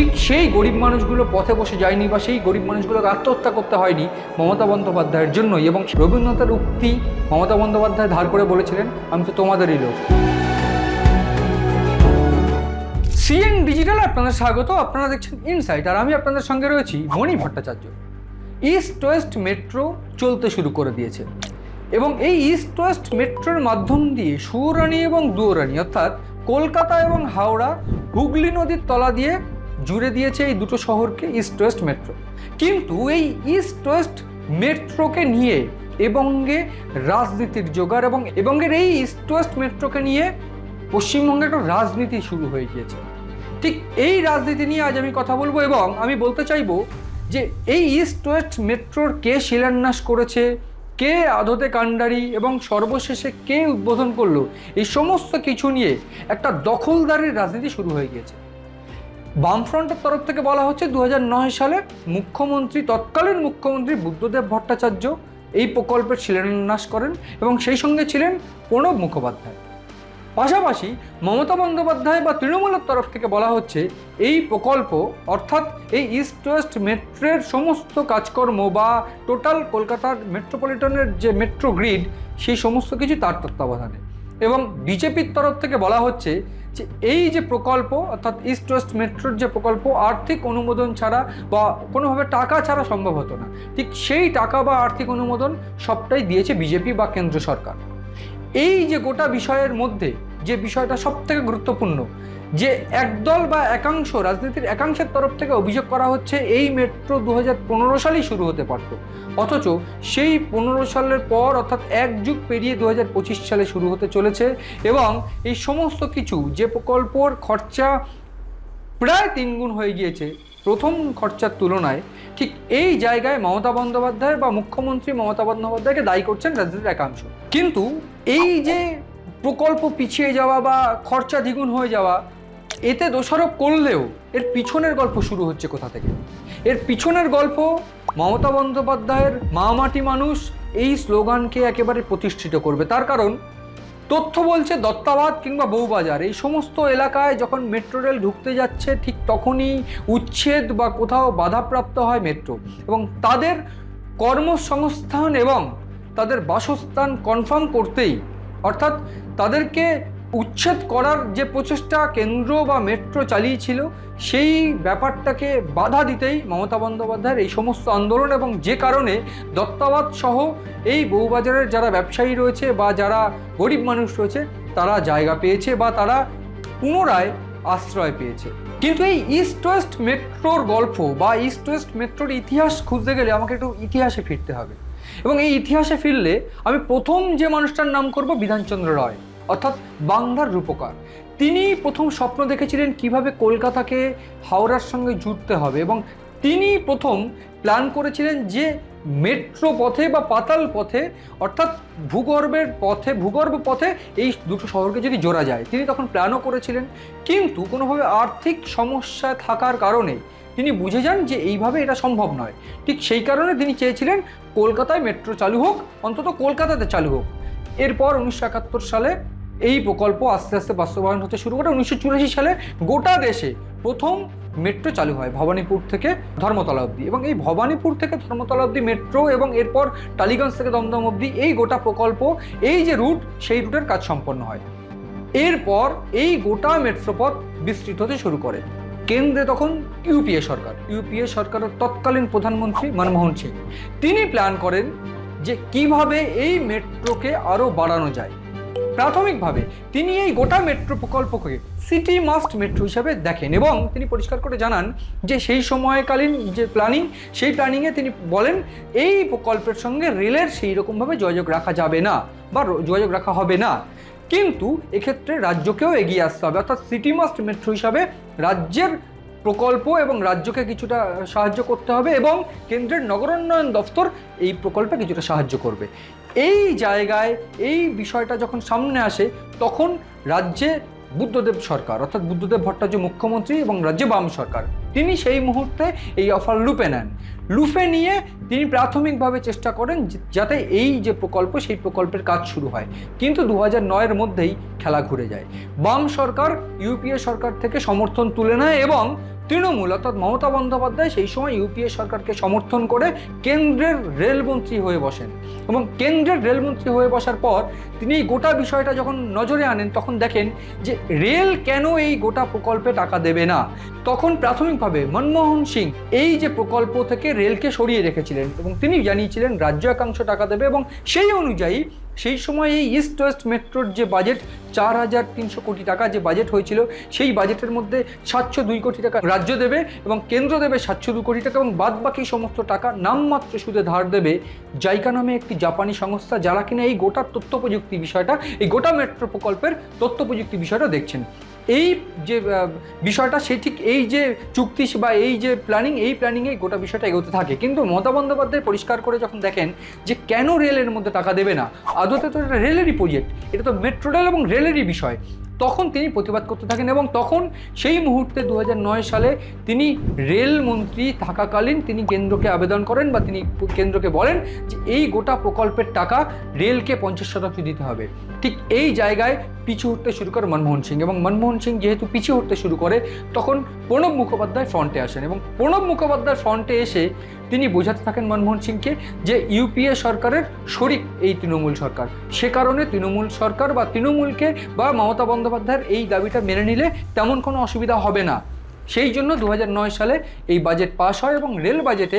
ঠিক সেই গরিব মানুষগুলো পথে বসে যায়নি বা সেই গরিব মানুষগুলোকে আত্মহত্যা করতে হয়নি মমতা বন্দ্যোপাধ্যায়ের জন্যই এবং রবীন্দ্রনাথের উক্তি মমতা বন্দ্যোপাধ্যায় ধার করে বলেছিলেন, আমি তো তোমাদেরই লোক। সিএন ডিজিটাল আপনাদের স্বাগত। আপনারা দেখছেন ইনসাইট আর আমি আপনাদের সঙ্গে রয়েছি Moni Bhattacharya. East west metro চলতে শুরু করে দিয়েছে এবং এই ইস্ট ওয়েস্ট মেট্রোর মাধ্যম দিয়ে সুরানি এবং দুয়ারানি অর্থাৎ কলকাতা এবং হাওড়া হুগলি নদীর তলা দিয়ে জুড়ে দিয়েছে এই দুটো শহরকে ইস্ট ওয়েস্ট মেট্রো কিন্তু এই ইস্ট ওয়েস্ট মেট্রোকে নিয়ে এবঙ্গে রাজনীতির জোগাড় এবং এবঙ্গের এই ইস্ট ওয়েস্ট মেট্রোকে নিয়ে পশ্চিমবঙ্গে একটা রাজনীতি শুরু হয়ে গিয়েছে। ঠিক এই রাজনীতি নিয়ে আজ আমি কথা বলব এবং আমি বলতে চাইব যে এই ইস্ট ওয়েস্ট মেট্রোর কে শিলান্যাস করেছে, কে আদতে কাণ্ডারি এবং সর্বশেষে কে উদ্বোধন করল, এই সমস্ত কিছু নিয়ে একটা দখলদারের রাজনীতি শুরু হয়ে গিয়েছে। বামফ্রন্টের তরফ থেকে বলা হচ্ছে দু হাজার নয় সালে মুখ্যমন্ত্রী, তৎকালীন মুখ্যমন্ত্রী বুদ্ধদেব ভট্টাচার্য এই প্রকল্পের শিলান্যাস করেন এবং সেই সঙ্গে ছিলেন প্রণব মুখোপাধ্যায়। পাশাপাশি মমতা বন্দ্যোপাধ্যায় বা তৃণমূলের তরফ থেকে বলা হচ্ছে এই প্রকল্প, অর্থাৎ এই ইস্ট ওয়েস্ট মেট্রোর সমস্ত কাজকর্ম বা টোটাল কলকাতার মেট্রোপলিটনের যে মেট্রো গ্রিড সেই সমস্ত কিছু তার তত্ত্বাবধানে। এবং বিজেপির তরফ থেকে বলা হচ্ছে যে এই যে প্রকল্প, অর্থাৎ ইস্ট ওয়েস্ট মেট্রোর যে প্রকল্প, আর্থিক অনুমোদন ছাড়া বা কোনোভাবে টাকা ছাড়া সম্ভব হতো না। ঠিক সেই টাকা বা আর্থিক অনুমোদন সবটাই দিয়েছে বিজেপি বা কেন্দ্র সরকার। এই যে গোটা বিষয়ের মধ্যে যে বিষয়টা সবথেকে গুরুত্বপূর্ণ যে একদল বা একাংশ, রাজনীতির একাংশের তরফ থেকে অভিযোগ করা হচ্ছে এই মেট্রো দু হাজার পনেরো সালেই শুরু হতে পারত। অথচ সেই পনেরো সালের পর অর্থাৎ এক যুগ পেরিয়ে দু হাজার পঁচিশ সালে শুরু হতে চলেছে এবং এই সমস্ত কিছু, যে প্রকল্পর খরচা প্রায় তিনগুণ হয়ে গিয়েছে, প্রথম খরচার তুলনায়, ঠিক এই জায়গায় মমতা বন্দ্যোপাধ্যায় বা মুখ্যমন্ত্রী মমতা বন্দ্যোপাধ্যায়কে দায়ী করছেন রাজনীতির একাংশ। কিন্তু এই যে প্রকল্প পিছিয়ে যাওয়া বা খরচা দ্বিগুণ হয়ে যাওয়া এতে দোষারোপ করলেও এর পিছনের গল্প শুরু হচ্ছে কোথা থেকে? এর পিছনের গল্প, মমতা বন্দ্যোপাধ্যায়ের মা মাটি মানুষ এই স্লোগানকে একেবারে প্রতিষ্ঠিত করবে। তার কারণ, তথ্য বলছে দত্তাবাদ কিংবা বউবাজার। এই সমস্ত এলাকায় যখন মেট্রো রেল ঢুকতে যাচ্ছে, ঠিক তখনই উচ্ছেদ বা কোথাও বাধাপ্রাপ্ত হয় মেট্রো। এবং তাদের কর্মসংস্থান এবং তাদের বাসস্থান কনফার্ম করতেই, অর্থাৎ তাদেরকে উচ্ছেদ করার যে প্রচেষ্টা কেন্দ্র বা মেট্রো চালিয়েছিল, সেই ব্যাপারটাকে বাধা দিতেই মমতা বন্দ্যোপাধ্যায়ের এই সমস্ত আন্দোলন এবং যে কারণে দত্তাবাদ সহ এই বউবাজারের যারা ব্যবসায়ী রয়েছে বা যারা গরিব মানুষ রয়েছে, তারা জায়গা পেয়েছে বা তারা পুনরায় আশ্রয় পেয়েছে। কিন্তু এই ইস্ট ওয়েস্ট মেট্রোর গল্প বা ইস্ট ওয়েস্ট মেট্রোর ইতিহাস খুঁজতে গেলে আমাকে একটু ইতিহাসে ফিরতে হবে। এবং এই ইতিহাসে ফিরলে আমি প্রথম যে মানুষটার নাম করব বিধানচন্দ্র রায়। অর্থাৎ বাংলার রূপকার। তিনি প্রথম স্বপ্ন দেখেছিলেন কীভাবে কলকাতাকে হাওড়ার সঙ্গে জুড়তে হবে এবং তিনি প্রথম প্ল্যান করেছিলেন যে মেট্রো পথে বা পাতাল পথে, অর্থাৎ ভূগর্ভের পথে, ভূগর্ভ পথে এই দুটো শহরকে যদি জোড়া যায়। তিনি তখন প্ল্যানও করেছিলেন। কিন্তু কোনোভাবে আর্থিক সমস্যা থাকার কারণে তিনি বুঝে যান যে এইভাবে এটা সম্ভব নয়। ঠিক সেই কারণে তিনি চেয়েছিলেন কলকাতায় মেট্রো চালু হোক, অন্তত কলকাতাতে চালু হোক। এরপর উনিশশো একাত্তর সালে এই প্রকল্প আস্তে আস্তে বাস্তবায়ন হতে শুরু করে। উনিশশো চুরাশি সালে গোটা দেশে প্রথম মেট্রো চালু হয় ভবানীপুর থেকে ধর্মতলা অবধি। এবং এই ভবানীপুর থেকে ধর্মতলা অবধি মেট্রো এবং এরপর টালিগঞ্জ থেকে দমদম অবধি এই গোটা প্রকল্প, এই যে রুট, সেই রুটের কাজ সম্পন্ন হয়। এরপর এই গোটা মেট্রোপথ বিস্তৃত হতে শুরু করে। কেন্দ্রে তখন ইউপিএ সরকার। ইউপিএ সরকারের তৎকালীন প্রধানমন্ত্রী মনমোহন সিং। তিনি প্ল্যান করেন যে কীভাবে এই মেট্রোকে আরও বাড়ানো যায়। প্রাথমিকভাবে তিনি এই গোটা মেট্রো প্রকল্পকে সিটি মাস্ট মেট্রো হিসাবে দেখেন এবং তিনি পরিষ্কার করে জানান যে সেই সময়কালীন যে প্ল্যানিং, সেই প্ল্যানিংয়ে তিনি বলেন, এই প্রকল্পের সঙ্গে রেলের সেই রকমভাবে যোগাযোগ রাখা যাবে না বা যোগাযোগ রাখা হবে না। কিন্তু এক্ষেত্রে রাজ্যকেও এগিয়ে আসতে হবে। অর্থাৎ সিটি মাস্ট মেট্রো হিসাবে রাজ্যের প্রকল্প এবং রাজ্যকে কিছুটা সাহায্য করতে হবে এবং কেন্দ্রের নগরোন্নয়ন দপ্তর এই প্রকল্পে কিছুটা সাহায্য করবে। এই জায়গায়, এই বিষয়টা যখন সামনে আসে, তখন রাজ্যে বুদ্ধদেব সরকার, অর্থাৎ বুদ্ধদেব ভট্টাচার্য মুখ্যমন্ত্রী এবং রাজ্যে বাম সরকার তিনি সেই মুহূর্তে এই অফার লুপে নেন। লুফে নিয়ে তিনি প্রাথমিকভাবে চেষ্টা করেন যাতে এই যে প্রকল্প, সেই প্রকল্পের কাজ শুরু হয়। কিন্তু দু হাজার নয়ের মধ্যেই খেলা ঘুরে যায়। বাম সরকার, ইউপিএ সরকার থেকে সমর্থন তুলে নেয় এবং তৃণমূল, অর্থাৎ মমতা বন্দ্যোপাধ্যায় সেই সময় ইউপিএ সরকারকে সমর্থন করে কেন্দ্রের রেলমন্ত্রী হয়ে বসেন। এবং কেন্দ্রের রেলমন্ত্রী হয়ে বসার পর তিনি এই গোটা বিষয়টা যখন নজরে আনেন, তখন দেখেন যে রেল কেন এই গোটা প্রকল্পে টাকা দেবে না? তখন প্রাথমিকভাবে মনমোহন সিং এই যে প্রকল্প থেকে রেলকে সরিয়ে রেখেছিলেন এবং তিনি জানিয়েছিলেন, রাজ্য একাংশ টাকা দেবে এবং সেই অনুযায়ী সেই সময় এই ইস্ট ওয়েস্ট মেট্রোর যে বাজেট চার হাজার তিনশো কোটি টাকা যে বাজেট হয়েছিল, সেই বাজেটের মধ্যে সাতশো দুই কোটি টাকা রাজ্য দেবে এবং কেন্দ্র দেবে সাতশো দু কোটি টাকা এবং বাদ বাকি সমস্ত টাকা নামমাত্র সুদে ধার দেবে জাইকা নামে একটি জাপানি সংস্থা, যারা কিনা এই গোটা তথ্য প্রযুক্তি বিষয়টা, এই গোটা মেট্রো প্রকল্পের তথ্য প্রযুক্তি বিষয়টা দেখছেন। এই যে বিষয়টা সে ঠিক এই যে চুক্তি বা এই যে প্ল্যানিং এই প্ল্যানিংয়ে গোটা বিষয়টা এগোতে থাকে। কিন্তু মমতা বন্দ্যোপাধ্যায় পরিষ্কার করে যখন দেখেন যে কেন রেলের মধ্যে টাকা দেবে না, আদতে তো এটা রেলেরই প্রজেক্ট এটা তো মেট্রো রেল এবং রেলেরই বিষয়। তখন তিনি প্রতিবাদ করতে থাকেন এবং তখন সেই মুহূর্তে দু হাজার নয় সালে তিনি রেলমন্ত্রী থাকাকালীন তিনি কেন্দ্রকে আবেদন করেন বা তিনি কেন্দ্রকে বলেন যে এই গোটা প্রকল্পের টাকা রেলকে পঞ্চাশ শতাংশ দিতে হবে। ঠিক এই জায়গায় পিছু হটতে শুরু করে মনমোহন সিং এবং মনমোহন সিং যেহেতু পিছু হটতে শুরু করে, তখন প্রণব মুখোপাধ্যায় ফ্রন্টে আসেন এবং প্রণব মুখোপাধ্যায় ফ্রন্টে এসে তিনি বোঝাতে থাকেন মনমোহন সিংকে যে ইউপিএ সরকারের শরিক এই তৃণমূল সরকার। সে কারণে তৃণমূল সরকার বা তৃণমূলকে বা মমতা বন্দ্যোপাধ্যায়ের এই দাবিটা মেনে নিলে তেমন কোনো অসুবিধা হবে না। সেই জন্য দু হাজার নয় সালে এই বাজেট পাস হয় এবং রেল বাজেটে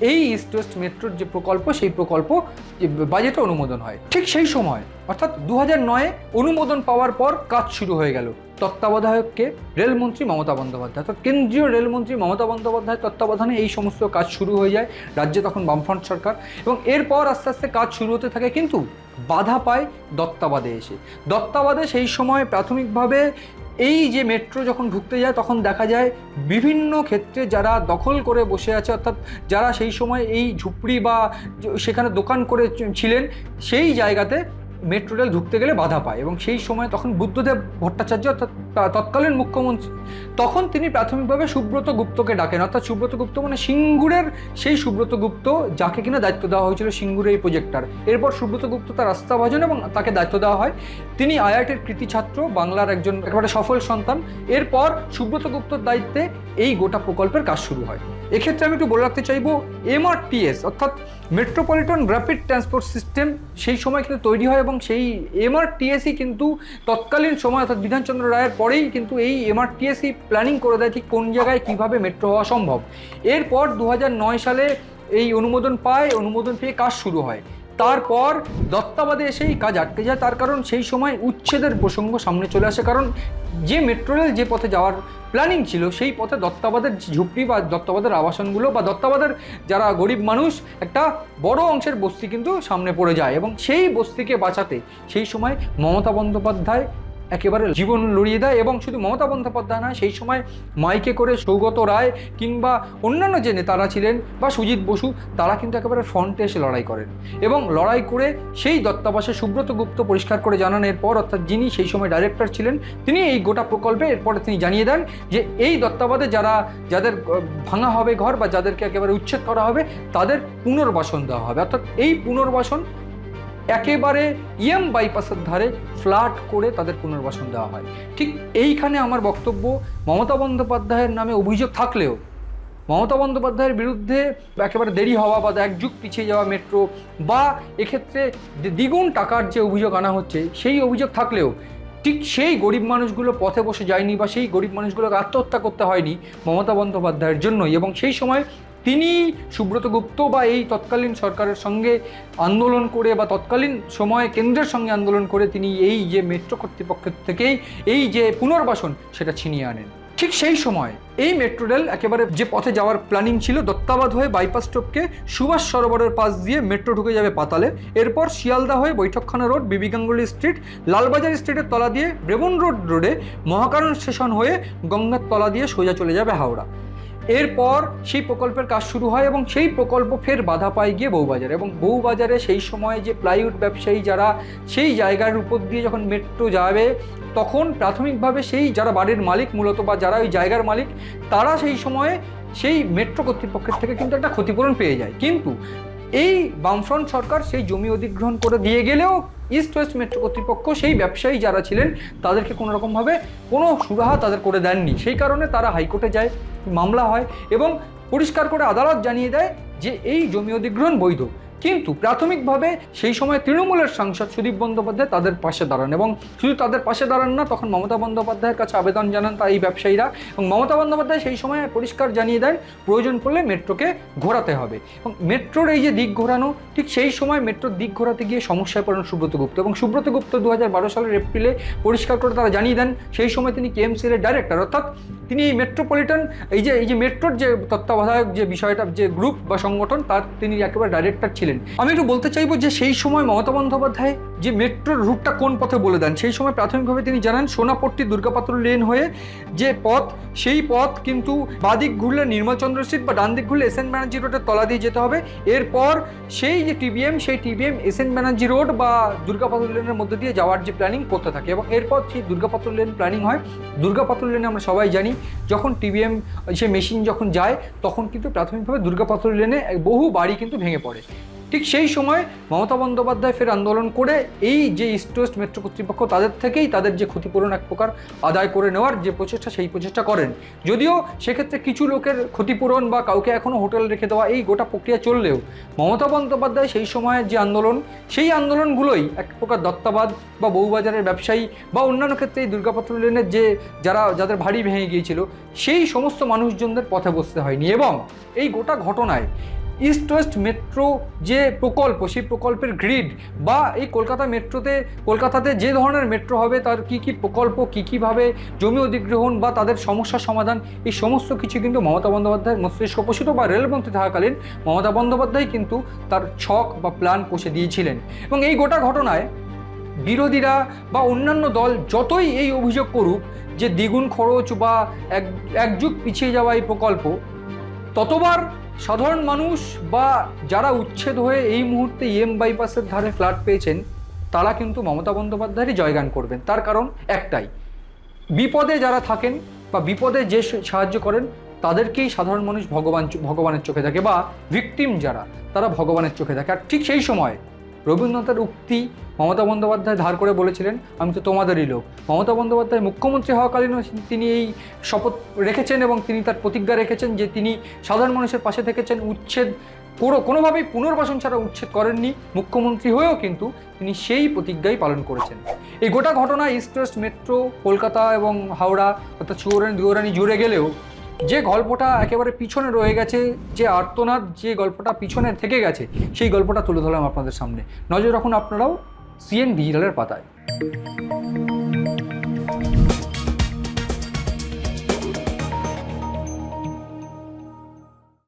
এই ইস্ট ওয়েস্ট মেট্রোর যে প্রকল্প, সেই প্রকল্প, যে বাজেটে অনুমোদন হয়। ঠিক সেই সময়, অর্থাৎ দু নয়ে অনুমোদন পাওয়ার পর কাজ শুরু হয়ে গেল। তত্ত্বাবধায়ককে রেলমন্ত্রী মমতা বন্দ্যোপাধ্যায়, অর্থাৎ কেন্দ্রীয় রেলমন্ত্রী মমতা বন্দ্যোপাধ্যায়ের তত্ত্বাবধানে এই সমস্ত কাজ শুরু হয়ে যায়, রাজ্যে তখন বামফ্রন্ট সরকার। এবং এরপর আস্তে আস্তে কাজ শুরু হতে থাকে কিন্তু বাধা পায় দত্তাবাদে এসে। দত্তাবাদে সেই সময় প্রাথমিকভাবে এই যে মেট্রো যখন ঢুকতে যায়, তখন দেখা যায় বিভিন্ন ক্ষেত্রে যারা দখল করে বসে আছে, অর্থাৎ যারা সেই সময় এই ঝুপড়ি বা সেখানে দোকান করে ছিলেন, সেই জায়গাতে মেট্রো রেল ঢুকতে গেলে বাধা পায় এবং সেই সময় তখন বুদ্ধদেব ভট্টাচার্য অর্থাৎ তৎকালীন মুখ্যমন্ত্রী, তখন তিনি প্রাথমিকভাবে সুব্রত গুপ্তকে ডাকেন। অর্থাৎ সুব্রত গুপ্ত মানে সিঙ্গুরের সেই সুব্রত গুপ্ত যাকে কিনা দায়িত্ব দেওয়া হয়েছিল সিঙ্গুরের এই প্রজেক্টার এরপর সুব্রত গুপ্ত তার রাস্তা ভাজন এবং তাকে দায়িত্ব দেওয়া হয়। তিনি আইআইটির কৃতি ছাত্র, বাংলার একজন একেবারে সফল সন্তান। এরপর সুব্রত গুপ্তর দায়িত্বে এই গোটা প্রকল্পের কাজ শুরু হয়। এক্ষেত্রে আমি একটু বলে রাখতে চাইব এমআরটিএস অর্থাৎ মেট্রোপলিটন র্যাপিড ট্রান্সপোর্ট সিস্টেম সেই সময় কিন্তু তৈরি হয় এবং সেই এমআরটিএসই কিন্তু তৎকালীন সময়, অর্থাৎ বিধানচন্দ্র রায়ের পরেই কিন্তু এই এমআরটিএসই প্ল্যানিং করে দেয় ঠিক কোন জায়গায় কীভাবে মেট্রো হওয়া সম্ভব। এরপর দু হাজার নয় সালে এই অনুমোদন পায়, অনুমোদন পেয়ে কাজ শুরু হয়। তারপর দত্তাবাদে এসেই কাজ আটকে যায়। তার কারণ সেই সময় উচ্ছেদের প্রসঙ্গ সামনে চলে আসে। কারণ যে মেট্রো রেল যে পথে যাওয়ার প্ল্যানিং ছিল, সেই পথে দত্তাবাদের ঝুপড়ি বা দত্তাবাদের আবাসনগুলো বা দত্তাবাদের যারা গরিব মানুষ, একটা বড় অংশের বস্তি কিন্তু সামনে পড়ে যায়। এবং সেই বস্তিকে বাঁচাতে সেই সময় মমতা বন্দ্যোপাধ্যায় একেবারে জীবন লড়িয়ে দেয় এবং শুধু মমতা বন্দ্যোপাধ্যায় নয়, সেই সময় মাইকে করে সৌগত রায় কিংবা অন্যান্য যে নেতারা ছিলেন বা সুজিত বসু, তারা কিন্তু একেবারে ফ্রন্টে এসে লড়াই করেন। এবং লড়াই করে সেই দত্তাবাসে সুব্রত গুপ্ত পরিষ্কার করে জানান এরপর অর্থাৎ যিনি সেই সময় ডাইরেক্টর ছিলেন, তিনি এই গোটা প্রকল্পে এরপরে তিনি জানিয়ে দেন যে এই দত্তাবাদে যারা, যাদের ভাঙা হবে ঘর বা যাদেরকে একেবারে উচ্ছেদ করা হবে, তাদের পুনর্বাসন দেওয়া হবে। অর্থাৎ এই পুনর্বাসন একেবারে ইএম বাইপাসের ধারে ফ্ল্যাট করে তাদের পুনর্বাসন দেওয়া হয়। ঠিক এইখানে আমার বক্তব্য, মমতা বন্দ্যোপাধ্যায়ের নামে অভিযোগ থাকলেও, মমতা বন্দ্যোপাধ্যায়ের বিরুদ্ধে একেবারে দেরি হওয়া বা এক যুগ পিছিয়ে যাওয়া মেট্রো বা এক্ষেত্রে দ্বিগুণ টাকার যে অভিযোগ আনা হচ্ছে, সেই অভিযোগ থাকলেও, ঠিক সেই গরিব মানুষগুলো পথে বসে যায়নি বা সেই গরিব মানুষগুলোকে আত্মহত্যা করতে হয়নি মমতা বন্দ্যোপাধ্যায়ের জন্যই এবং সেই সময় তিনি সুব্রত গুপ্ত বা এই তৎকালীন সরকারের সঙ্গে আন্দোলন করে বা তৎকালীন সময়ে কেন্দ্রের সঙ্গে আন্দোলন করে তিনি এই যে মেট্রো কর্তৃপক্ষের থেকেই এই যে পুনর্বাসন সেটা ছিনিয়ে আনেন। ঠিক সেই সময় এই মেট্রো রেল একেবারে যে পথে যাওয়ার প্ল্যানিং ছিল, দত্তাবাদ হয়ে বাইপাস স্টপকে সুভাষ সরোবরের পাশ দিয়ে মেট্রো ঢুকে যাবে পাতালে। এরপর শিয়ালদা হয়ে বৈঠকখানা রোড বিবি গাঙ্গুলি স্ট্রিট, লালবাজার স্ট্রিটের তলা দিয়ে ব্রেবন রোড রোডে মহাকারণ স্টেশন হয়ে গঙ্গার তলা দিয়ে সোজা চলে যাবে হাওড়া। এরপর সেই প্রকল্পের কাজ শুরু হয় এবং সেই প্রকল্প ফের বাধা পায় গিয়ে বউবাজারে। এবং বউবাজারে সেই সময় যে প্লাইউড ব্যবসায়ী যারা, সেই জায়গার উপর দিয়ে যখন মেট্রো যাবে, তখন প্রাথমিকভাবে সেই যারা বাড়ির মালিক মূলত বা যারা ওই জায়গার মালিক, তারা সেই সময়ে সেই মেট্রো কর্তৃপক্ষের থেকে কিন্তু একটা ক্ষতিপূরণ পেয়ে যায়। কিন্তু এই বামফ্রন্ট সরকার সেই জমি অধিগ্রহণ করে দিয়ে গেলেও ইস্ট ওয়েস্ট মেট্রো কর্তৃপক্ষ সেই ব্যবসায়ী যারা ছিলেন, তাদেরকে কোনো রকমভাবে কোনো সুরাহা তাদের করে দেননি। সেই কারণে তারা হাইকোর্টে যায়, মামলা হয় এবং পরিষ্কার করে আদালত জানিয়ে দেয় যে এই জমি অধিগ্রহণ বৈধ। কিন্তু প্রাথমিকভাবে সেই সময় তৃণমূলের সাংসদ সুদীপ বন্দ্যোপাধ্যায় তাদের পাশে দাঁড়ান এবং শুধু তাদের পাশে দাঁড়ান না, তখন মমতা বন্দ্যোপাধ্যায়ের কাছে আবেদন জানান তা এই ব্যবসায়ীরা এবং মমতা বন্দ্যোপাধ্যায় সেই সময় পরিষ্কার জানিয়ে দেন, প্রয়োজন পড়লে মেট্রোকে ঘোরাতে হবে এবং মেট্রোর এই যে দিক ঘোরানো, ঠিক সেই সময় মেট্রোর দিক ঘোরাতে গিয়ে সমস্যায় পড়েন সুব্রত গুপ্ত এবং সুব্রত গুপ্ত দু হাজার বারো সালের এপ্রিলে পরিষ্কার করে তারা জানিয়ে দেন, সেই সময় তিনি কেএমসির ডাইরেক্টর অর্থাৎ তিনি এই মেট্রোপলিটন এই যে এই যে মেট্রোর যে তত্ত্বাবধায়ক যে বিষয়টা, যে গ্রুপ বা সংগঠন, তার তিনি একেবারে ডাইরেক্টর ছিলেন। আমি একটু বলতে চাইব যে সেই সময় মমতা বন্দ্যোপাধ্যায় যে মেট্রোর রুটটা কোন পথে বলে দেন, সেই সময় প্রাথমিকভাবে তিনি জানান সোনাপট্টি দুর্গাপাত্র লেন হয়ে যে পথ, সেই পথ কিন্তু বাদিক ঘুরলে নির্মলচন্দ্র স্ট্রিট বা ডান দিক ঘুরলে এস এন ব্যানার্জি রোডের তলা দিয়ে যেতে হবে। এরপর সেই যে টিবিএম সেই TBM S N Banerjee road বা দুর্গাপাত্র লেনের মধ্যে দিয়ে যাওয়ার যে প্ল্যানিং করতে থাকে এবং এরপর সেই দুর্গাপাত্র লেন প্ল্যানিং হয়। দুর্গাপাত্র লেনে আমরা সবাই জানি, যখন টিবিএম সে মেশিন যখন যায়, তখন কিন্তু প্রাথমিকভাবে দুর্গাপাত্র লেনে বহু বাড়ি কিন্তু ভেঙে পড়ে। ঠিক সেই সময় মমতা বন্দ্যোপাধ্যায় ফের আন্দোলন করে এই যে ইস্ট ওয়েস্ট মেট্রো কর্তৃপক্ষ তাদের থেকেই তাদের যে ক্ষতিপূরণ এক প্রকার আদায় করে নেওয়ার যে প্রচেষ্টা, সেই প্রচেষ্টা করেন। যদিও সেক্ষেত্রে কিছু লোকের ক্ষতিপূরণ বা কাউকে এখনও হোটেল রেখে দেওয়া এই গোটা প্রক্রিয়া চললেও মমতা বন্দ্যোপাধ্যায় সেই সময়ের যে আন্দোলন, সেই আন্দোলনগুলোই এক প্রকার দত্তাবাদ বা বউবাজারের ব্যবসায়ী বা অন্যান্য ক্ষেত্রে এই দুর্গাপত্র লেনের যে যারা, যাদের ভারী ভেঙে গিয়েছিল, সেই সমস্ত মানুষজনদের পথে বসতে হয়নি। এবং এই গোটা ঘটনায় ইস্ট ওয়েস্ট মেট্রো যে প্রকল্প, সেই প্রকল্পের গ্রিড বা এই কলকাতা মেট্রোতে কলকাতাতে যে ধরনের মেট্রো হবে, তার কি কি প্রকল্প, কী কীভাবে জমি অধিগ্রহণ বা তাদের সমস্যার সমাধান, এই সমস্ত কিছু কিন্তু মমতা বন্দ্যোপাধ্যায়ের মস্তিষ্ক পোষিত বা রেলমন্ত্রী থাকাকালীন মমতা বন্দ্যোপাধ্যায় কিন্তু তার ছক বা প্ল্যান কষে দিয়েছিলেন। এবং এই গোটা ঘটনায় বিরোধীরা বা অন্যান্য দল যতই এই অভিযোগ করুক যে দ্বিগুণ খরচ বা এক একযুগ পিছিয়ে যাওয়া এই প্রকল্প, ততবার সাধারণ মানুষ বা যারা উচ্ছেদ হয়ে এই মুহূর্তে ইএম বাইপাসের ধারে ফ্ল্যাট পেয়েছেন, তারা কিন্তু মমতা বন্দ্যোপাধ্যায়েরই জয়গান করবেন। তার কারণ একটাই, বিপদে যারা থাকেন বা বিপদে যে সাহায্য করেন, তাদেরকেই সাধারণ মানুষ ভগবান ভগবানের চোখে থাকে বা ভিকটিম যারা, তারা ভগবানের চোখে থাকে আর ঠিক সেই সময় রবীন্দ্রনাথের উক্তি মমতা বন্দ্যোপাধ্যায় ধার করে বলেছিলেন, আমি তো তোমাদেরই লোক। মমতা বন্দ্যোপাধ্যায় মুখ্যমন্ত্রী হওয়াকালীনও তিনি এই শপথ রেখেছেন এবং তিনি তার প্রতিজ্ঞা রেখেছেন যে তিনি সাধারণ মানুষের পাশে থেকেছেন। উচ্ছেদ কোনো, কোনোভাবেই পুনর্বাসন ছাড়া উচ্ছেদ করেননি মুখ্যমন্ত্রী হয়েও কিন্তু তিনি সেই প্রতিজ্ঞাই পালন করেছেন। এই গোটা ঘটনা ইস্ট ওয়েস্ট মেট্রো, কলকাতা এবং হাওড়া অর্থাৎ চৌরানি দুয়ারানি জুড়ে গেলেও যে গল্পটা একেবারে পিছনে রয়ে গেছে, যে আর্তনাদ যে গল্পটা পিছনে থেকে গেছে, সেই গল্পটা তুলে ধরলাম আপনাদের সামনে। নজর রাখুন আপনারাও সিএন ডিজিটালের পাতায়।